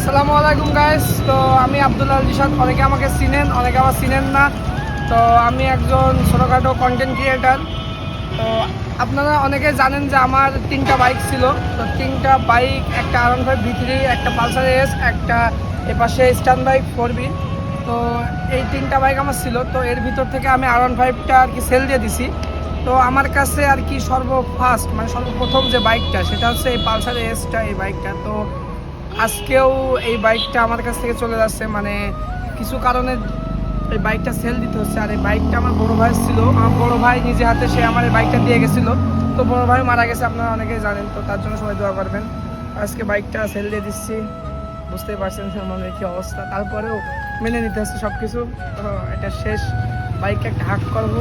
আসসালামু আলাইকুম গাইস তো আমি আব্দুল্লাহ জিসাদ অনেকে আমাকে চিনেন, অনেকে আমার চিনেন না। তো আমি একজন ছোটোখাটো কন্টেন্ট ক্রিয়েটার তো আপনারা অনেকে জানেন যে আমার তিনটা বাইক ছিল। তো তিনটা বাইক একটা আরন ফাইভ ভিতরি একটা পালসার এস একটা এপাশে স্ট্যান্ড বাইক ফোর বি তো এই তিনটা বাইক আমার ছিল। তো এর ভিতর থেকে আমি আরন ফাইভটা আর কি সেল দিয়ে দিছি। তো আমার কাছে আর কি সর্বফার্স্ট মানে সর্বপ্রথম যে বাইকটা সেটা হচ্ছে এই পালসার এসটা এই বাইকটা তো আজকেও এই বাইকটা আমার কাছ থেকে চলে যাচ্ছে মানে কিছু কারণে এই বাইকটা সেল দিতে হচ্ছে। আর এই বাইকটা আমার বড় ভাই ছিল, আমার বড় ভাই নিজে হাতে সে আমার এই বাইকটা দিয়ে গেছিল। তো বড় ভাই মারা গেছে, আপনারা অনেকেই জানেন, তো তার জন্য সবাই দোয়া করবেন। আজকে বাইকটা সেল দিয়ে দিচ্ছি। বুঝতেই পারছেন মানে কি অবস্থা। তারপরেও মেনে নিতে হচ্ছে সব কিছু এটা শেষ। বাইককে একটা হাক করব।